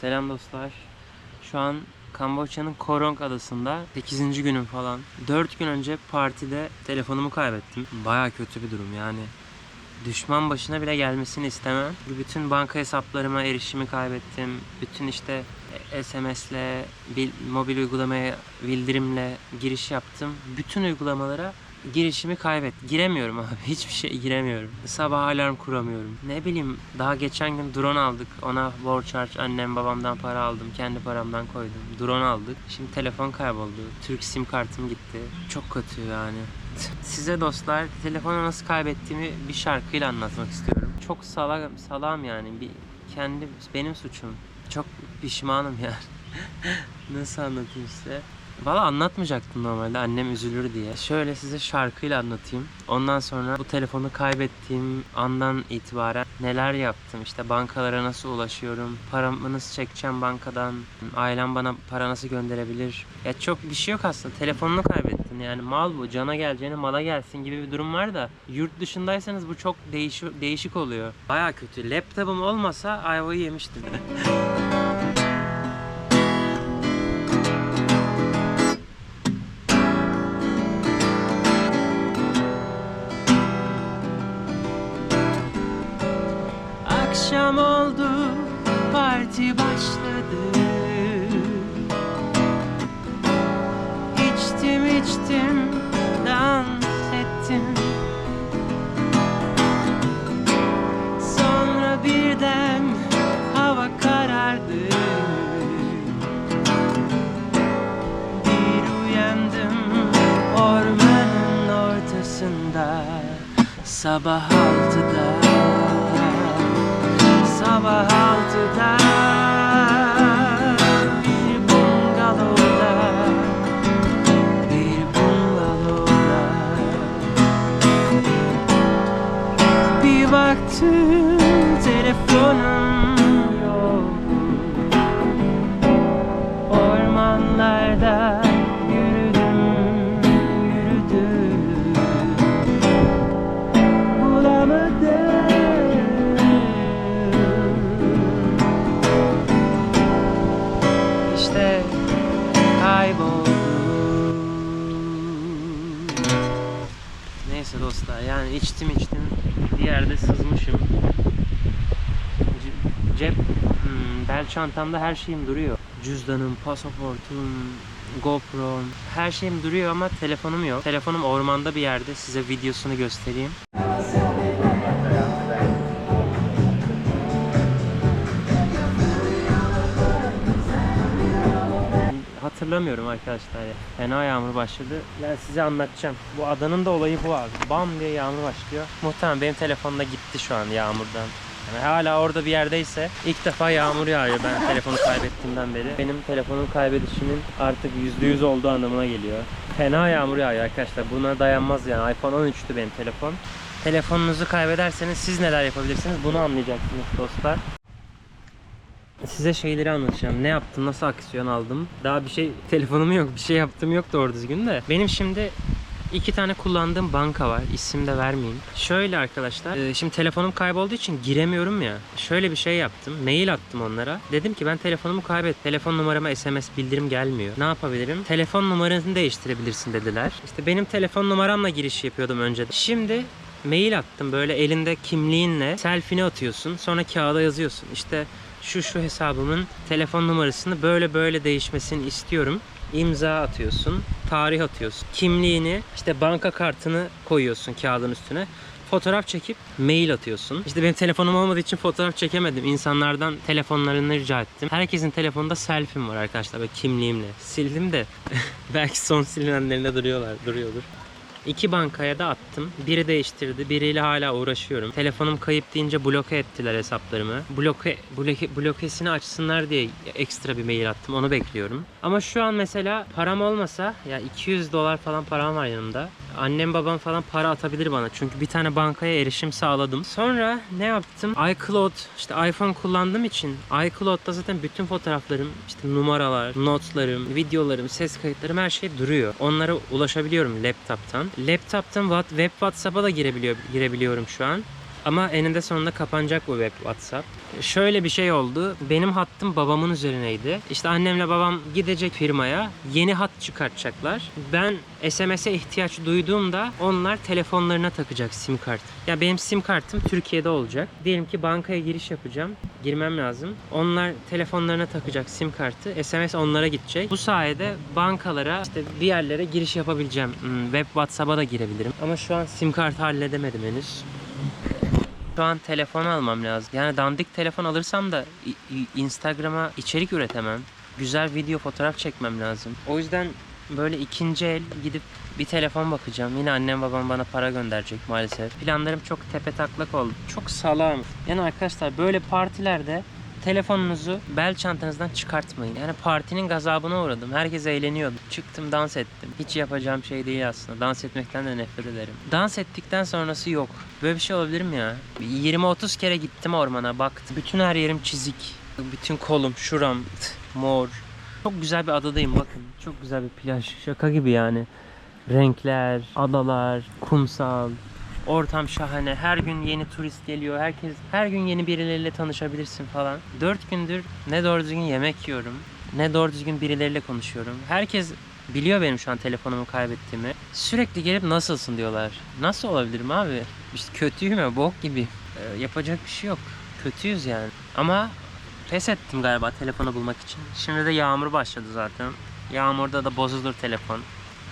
Selam dostlar. Şu an Kamboçya'nın Korong adasında 8. günüm falan. 4 gün önce partide telefonumu kaybettim. Baya kötü bir durum yani. Düşman başına bile gelmesini istemem. Bütün banka hesaplarıma erişimi kaybettim. Bütün işte SMS'le, bil- mobil uygulamaya bildirimle giriş yaptım. Bütün uygulamalara girişimi kaybet. Giremiyorum abi. Hiçbir şey giremiyorum. Sabah alarm kuramıyorum. Ne bileyim daha geçen gün drone aldık. Ona borç harç annem babamdan para aldım. Kendi paramdan koydum. Drone aldık. Şimdi telefon kayboldu. Türk sim kartım gitti. Çok kötü yani. Size dostlar telefonu nasıl kaybettiğimi bir şarkıyla anlatmak istiyorum. Çok salak, salam yani. Bir kendi benim suçum. Çok pişmanım yani. Nasıl anlatayım size? Valla anlatmayacaktım normalde annem üzülür diye. Şöyle size şarkıyla anlatayım. Ondan sonra bu telefonu kaybettiğim andan itibaren neler yaptım. İşte bankalara nasıl ulaşıyorum. Paramı nasıl çekeceğim bankadan. Ailem bana para nasıl gönderebilir. Ya çok bir şey yok aslında. Telefonunu kaybettin yani mal bu. Cana geleceğine mala gelsin gibi bir durum var da. Yurt dışındaysanız bu çok değişik, değişik oluyor. Baya kötü. Laptopum olmasa ayvayı yemiştim. Akşam oldu, parti başladı. İçtim içtim, dans ettim. Sonra birden hava karardı. Bir uyandım ormanın ortasında sabah altıda. Bir bungalovda bir bungalovda. Bir baktım telefonum Dostlar yani içtim içtim. Bir yerde sızmışım. Cep, hmm, bel çantamda her şeyim duruyor. Cüzdanım, pasaportum, GoPro'm her şeyim duruyor ama telefonum yok. Telefonum ormanda bir yerde. Size videosunu göstereyim Hatırlamıyorum arkadaşlar ya. Fena yağmur başladı. Ben size anlatacağım. Bu adanın da olayı bu abi. Bam diye yağmur başlıyor. Muhtemelen benim telefonda gitti şu an yağmurdan. Yani hala orada bir yerdeyse ilk defa yağmur yağıyor ben telefonu kaybettiğimden beri. Benim telefonun kaybedişimin artık %100 olduğu anlamına geliyor. Fena yağmur yağıyor arkadaşlar. Buna dayanmaz yani. iPhone 13'tü benim telefon. Telefonunuzu kaybederseniz siz neler yapabilirsiniz bunu anlayacaksınız dostlar. Size şeyleri anlatacağım. Ne yaptım, nasıl aksiyon aldım. Daha bir şey, telefonum yok, bir şey yaptım yok doğru düzgün de. Benim şimdi iki tane kullandığım banka var. İsim de vermeyeyim. Şöyle arkadaşlar. e, Şimdi telefonum kaybolduğu için giremiyorum ya. Şöyle bir şey yaptım. Mail attım onlara. Dedim ki ben telefonumu kaybet. Telefon numarama SMS bildirim gelmiyor. Ne yapabilirim? Telefon numaranı değiştirebilirsin dediler. İşte benim telefon numaramla giriş yapıyordum önceden. Şimdi mail attım. Böyle elinde kimliğinle selfie'ni atıyorsun. Sonra kağıda yazıyorsun. İşte şu şu hesabımın telefon numarasını böyle böyle değişmesini istiyorum. İmza atıyorsun, tarih atıyorsun. Kimliğini, işte banka kartını koyuyorsun kağıdın üstüne. Fotoğraf çekip mail atıyorsun. İşte benim telefonum olmadığı için fotoğraf çekemedim. İnsanlardan telefonlarını rica ettim. Herkesin telefonunda selfie'm var arkadaşlar böyle kimliğimle. Sildim de belki son silinenlerinde duruyorlar, duruyordur. İki bankaya da attım. Biri değiştirdi. Biriyle hala uğraşıyorum. Telefonum kayıp deyince bloke ettiler hesaplarımı. Bloke, bloke blokesini açsınlar diye ekstra bir mail attım. Onu bekliyorum. Ama şu an mesela param olmasa ya 200 dolar falan param var yanımda. Annem babam falan para atabilir bana. Çünkü bir tane bankaya erişim sağladım. Sonra ne yaptım? iCloud işte iPhone kullandığım için iCloud'da zaten bütün fotoğraflarım, işte numaralar, notlarım, videolarım, ses kayıtlarım her şey duruyor. Onlara ulaşabiliyorum laptop'tan. Laptop'tan web WhatsApp'a da girebiliyor, girebiliyorum şu an. Ama eninde sonunda kapanacak bu web WhatsApp. Şöyle bir şey oldu. Benim hattım babamın üzerineydi. İşte annemle babam gidecek firmaya yeni hat çıkartacaklar. Ben SMS'e ihtiyaç duyduğumda onlar telefonlarına takacak sim kart. Ya benim sim kartım Türkiye'de olacak. Diyelim ki bankaya giriş yapacağım. Girmem lazım. Onlar telefonlarına takacak sim kartı. SMS onlara gidecek. Bu sayede bankalara işte bir yerlere giriş yapabileceğim. Hmm, Web WhatsApp'a da girebilirim. Ama şu an sim kartı halledemedim henüz. Şu an telefon almam lazım. Yani dandik telefon alırsam da Instagram'a içerik üretemem. Güzel video fotoğraf çekmem lazım. O yüzden böyle ikinci el gidip bir telefon bakacağım. Yine annem babam bana para gönderecek maalesef. Planlarım çok tepe taklak oldu. Çok salam. Yani arkadaşlar böyle partilerde telefonunuzu bel çantanızdan çıkartmayın. Yani partinin gazabına uğradım. Herkes eğleniyordu. Çıktım dans ettim. Hiç yapacağım şey değil aslında. Dans etmekten de nefret ederim. Dans ettikten sonrası yok. Böyle bir şey olabilir mi ya? 20-30 kere gittim ormana baktım. Bütün her yerim çizik. Bütün kolum, şuram mor. Çok güzel bir adadayım bakın. Çok güzel bir plaj. Şaka gibi yani. Renkler, adalar, kumsal, Ortam şahane. Her gün yeni turist geliyor. Herkes her gün yeni birileriyle tanışabilirsin falan. Dört gündür ne doğru düzgün yemek yiyorum. Ne doğru düzgün birileriyle konuşuyorum. Herkes biliyor benim şu an telefonumu kaybettiğimi. Sürekli gelip nasılsın diyorlar. Nasıl olabilirim abi? İşte kötüyüm ya bok gibi. Ee, yapacak bir şey yok. Kötüyüz yani. Ama pes ettim galiba telefonu bulmak için. Şimdi de yağmur başladı zaten. Yağmurda da bozulur telefon.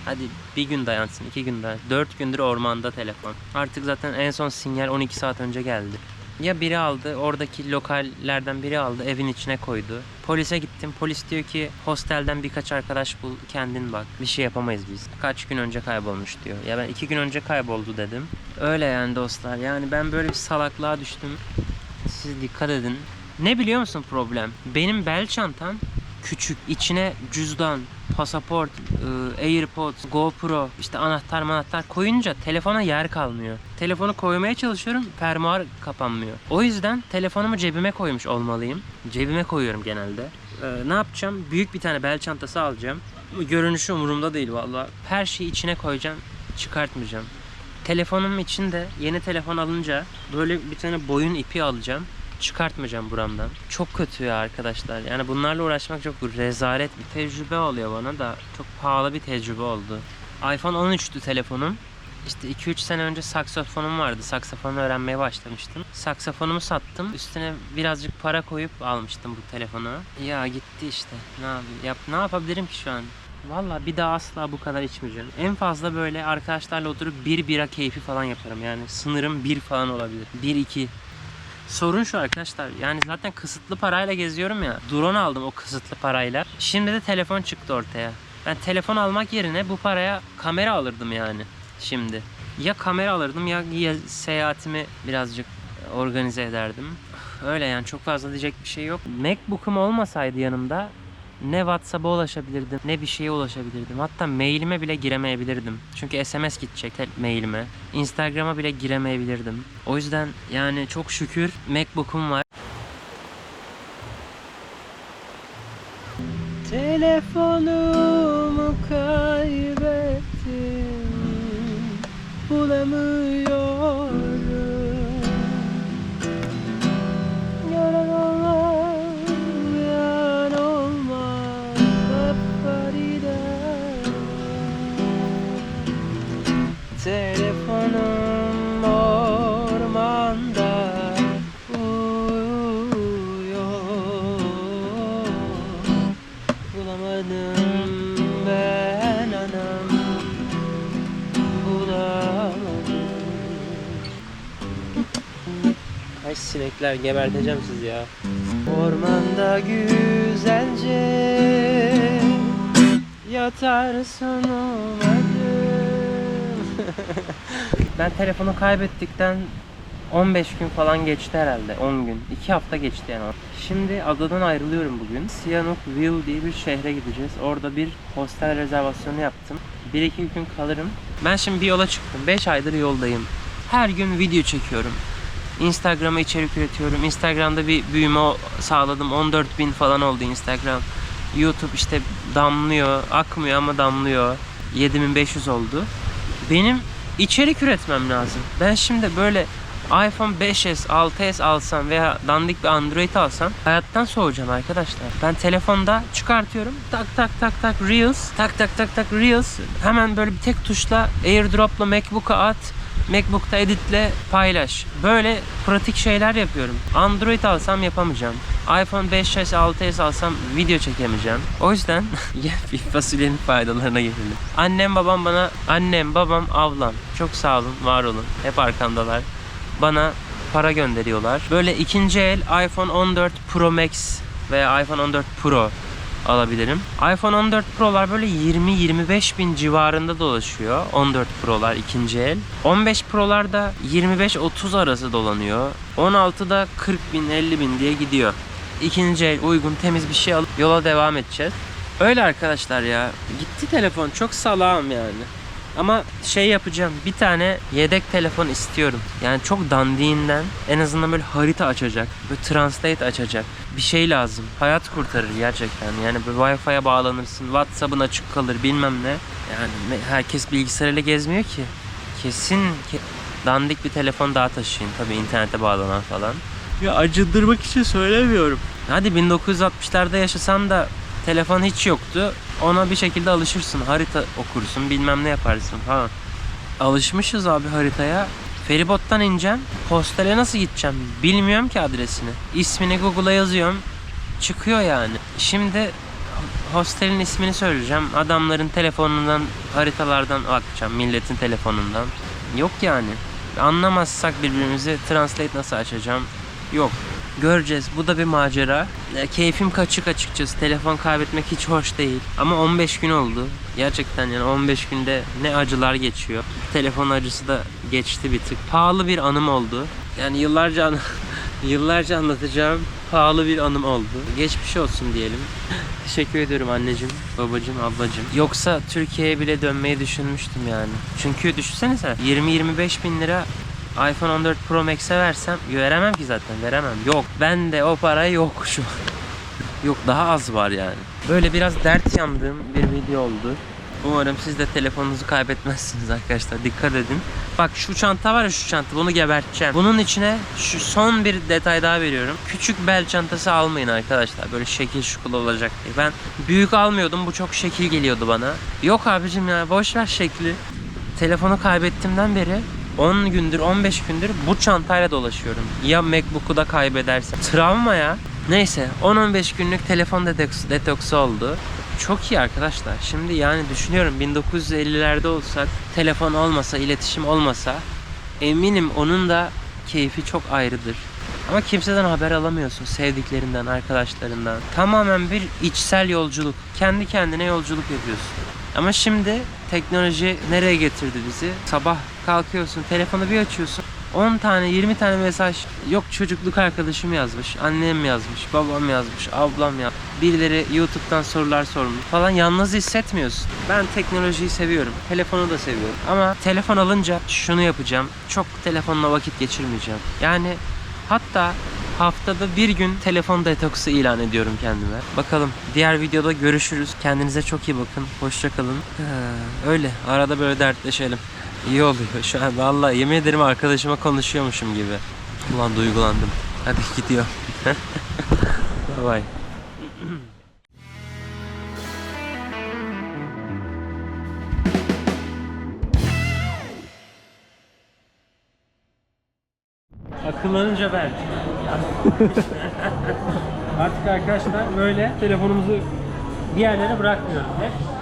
Hadi bir gün dayansın, iki gün dayansın. Dört gündür ormanda telefon. Artık zaten en son sinyal 12 saat önce geldi. Ya biri aldı, oradaki lokallerden biri aldı, evin içine koydu. Polise gittim. Polis diyor ki hostelden birkaç arkadaş bul, kendin bak. Bir şey yapamayız biz. Kaç gün önce kaybolmuş diyor. Ya ben iki gün önce kayboldu dedim. Öyle yani dostlar. Yani ben böyle bir salaklığa düştüm. Siz dikkat edin. Ne biliyor musun problem? Benim bel çantam küçük. İçine cüzdan, pasaport, e, AirPods, GoPro, işte anahtar manahtar koyunca telefona yer kalmıyor. Telefonu koymaya çalışıyorum, fermuar kapanmıyor. O yüzden telefonumu cebime koymuş olmalıyım. Cebime koyuyorum genelde. E, ne yapacağım? Büyük bir tane bel çantası alacağım. Görünüşü umurumda değil valla. Her şeyi içine koyacağım, çıkartmayacağım. Telefonum için de yeni telefon alınca böyle bir tane boyun ipi alacağım. Çıkartmayacağım buramdan. Çok kötü ya arkadaşlar. Yani bunlarla uğraşmak çok rezalet bir tecrübe oluyor bana da. Çok pahalı bir tecrübe oldu. iPhone 13'tü telefonum. İşte 2-3 sene önce saksafonum vardı. Saksafonu öğrenmeye başlamıştım. Saksafonumu sattım. Üstüne birazcık para koyup almıştım bu telefonu. Ya gitti işte. Ne? Yap, ne yapabilirim ki şu an? Valla bir daha asla bu kadar içmeyeceğim. En fazla böyle arkadaşlarla oturup bir bira keyfi falan yaparım. Yani sınırım bir falan olabilir. Bir iki. Sorun şu arkadaşlar. Yani zaten kısıtlı parayla geziyorum ya. Drone aldım o kısıtlı parayla. Şimdi de telefon çıktı ortaya. Ben telefon almak yerine bu paraya kamera alırdım yani. Şimdi. Ya kamera alırdım ya, ya seyahatimi birazcık organize ederdim. Öyle yani çok fazla diyecek bir şey yok. Macbook'um olmasaydı yanımda ne WhatsApp'a ulaşabilirdim ne bir şeye ulaşabilirdim. Hatta mailime bile giremeyebilirdim. Çünkü SMS gidecek mailime. Instagram'a bile giremeyebilirdim. O yüzden yani çok şükür Macbook'um var. Telefonumu sinekler geberteceğim sizi ya Ormanda güzelce Yatarsın umadım Ben telefonu kaybettikten 15 gün falan geçti herhalde. 10 gün. 2 hafta geçti yani. Şimdi adadan ayrılıyorum bugün. Sihanoukville diye bir şehre gideceğiz. Orada bir hostel rezervasyonu yaptım. 1-2 gün kalırım. Ben şimdi bir yola çıktım. 5 aydır yoldayım. Her gün video çekiyorum. Instagram'a içerik üretiyorum. Instagram'da bir büyüme sağladım. 14 bin falan oldu Instagram. YouTube işte damlıyor. Akmıyor ama damlıyor. 7500 oldu. Benim içerik üretmem lazım. Ben şimdi böyle iPhone 5s, 6s alsam veya dandik bir Android alsam hayattan soğuyacağım arkadaşlar. Ben telefonda çıkartıyorum. Tak tak tak tak Reels. Tak tak tak tak Reels. Hemen böyle bir tek tuşla AirDrop'la MacBook'a at. MacBook'ta editle paylaş. Böyle pratik şeyler yapıyorum. Android alsam yapamayacağım. iPhone 5s, 6s alsam video çekemeyeceğim. O yüzden fasulyenin faydalarına gelelim. Annem babam bana, annem babam ablam. Çok sağ olun, var olun. Hep arkamdalar. Bana para gönderiyorlar. Böyle ikinci el iPhone 14 Pro Max veya iPhone 14 Pro alabilirim. iPhone 14 Pro'lar böyle 20-25 bin civarında dolaşıyor. 14 Pro'lar ikinci el. 15 Pro'lar da 25-30 arası dolanıyor. 16 da 40 bin 50 bin diye gidiyor. İkinci el uygun temiz bir şey alıp yola devam edeceğiz. Öyle arkadaşlar ya. Gitti telefon çok salağım yani. Ama şey yapacağım. Bir tane yedek telefon istiyorum. Yani çok dandiğinden en azından böyle harita açacak. Böyle translate açacak. Bir şey lazım. Hayat kurtarır gerçekten. Yani böyle Wi-Fi'ye bağlanırsın. WhatsApp'ın açık kalır bilmem ne. Yani herkes bilgisayarıyla gezmiyor ki. Kesin ki dandik bir telefon daha taşıyın. Tabii internete bağlanan falan. Ya acındırmak için söylemiyorum. Hadi 1960'larda yaşasam da telefon hiç yoktu. Ona bir şekilde alışırsın. Harita okursun, bilmem ne yaparsın falan. Alışmışız abi haritaya. Feribottan ineceğim. Hostele nasıl gideceğim? Bilmiyorum ki adresini. İsmini Google'a yazıyorum. Çıkıyor yani. Şimdi hostelin ismini söyleyeceğim. Adamların telefonundan, haritalardan bakacağım. Milletin telefonundan. Yok yani. Anlamazsak birbirimizi translate nasıl açacağım? Yok. Göreceğiz. Bu da bir macera. Ya, keyfim kaçık açıkçası. Telefon kaybetmek hiç hoş değil. Ama 15 gün oldu. Gerçekten yani 15 günde ne acılar geçiyor. Telefon acısı da geçti bir tık. Pahalı bir anım oldu. Yani yıllarca an- yıllarca anlatacağım pahalı bir anım oldu. Geçmiş olsun diyelim. Teşekkür ediyorum anneciğim, babacığım, ablacığım. Yoksa Türkiye'ye bile dönmeyi düşünmüştüm yani. Çünkü düşünsenize 20-25 bin lira iPhone 14 Pro Max'e versem veremem ki zaten veremem. Yok bende o para yok şu an. Yok daha az var yani. Böyle biraz dert yandığım bir video oldu. Umarım siz de telefonunuzu kaybetmezsiniz arkadaşlar. Dikkat edin. Bak şu çanta var ya şu çanta bunu geberteceğim. Bunun içine şu son bir detay daha veriyorum. Küçük bel çantası almayın arkadaşlar. Böyle şekil şukul olacak diye. Ben büyük almıyordum. Bu çok şekil geliyordu bana. Yok abicim ya boş ver şekli. Telefonu kaybettiğimden beri 10 gündür 15 gündür bu çantayla dolaşıyorum. Ya Macbook'u da kaybedersem. Travma ya. Neyse 10-15 günlük telefon detoks, detoksu oldu. Çok iyi arkadaşlar. Şimdi yani düşünüyorum 1950'lerde olsak telefon olmasa, iletişim olmasa eminim onun da keyfi çok ayrıdır. Ama kimseden haber alamıyorsun. Sevdiklerinden, arkadaşlarından. Tamamen bir içsel yolculuk. Kendi kendine yolculuk yapıyorsun. Ama şimdi teknoloji nereye getirdi bizi? Sabah kalkıyorsun, telefonu bir açıyorsun. 10 tane, 20 tane mesaj. Yok çocukluk arkadaşım yazmış, annem yazmış, babam yazmış, ablam yazmış. Birileri YouTube'dan sorular sormuş falan. Yalnız hissetmiyorsun. Ben teknolojiyi seviyorum. Telefonu da seviyorum. Ama telefon alınca şunu yapacağım. Çok telefonla vakit geçirmeyeceğim. Yani hatta haftada bir gün telefon detoksu ilan ediyorum kendime. Bakalım diğer videoda görüşürüz. Kendinize çok iyi bakın. Hoşça kalın. Ee, öyle arada böyle dertleşelim. İyi oluyor şu an. Vallahi yemin ederim arkadaşıma konuşuyormuşum gibi. Ulan duygulandım. Hadi gidiyorum. bye bye. Akıllanınca ben. Artık arkadaşlar böyle telefonumuzu bir yerlere bırakmıyorum. Hep.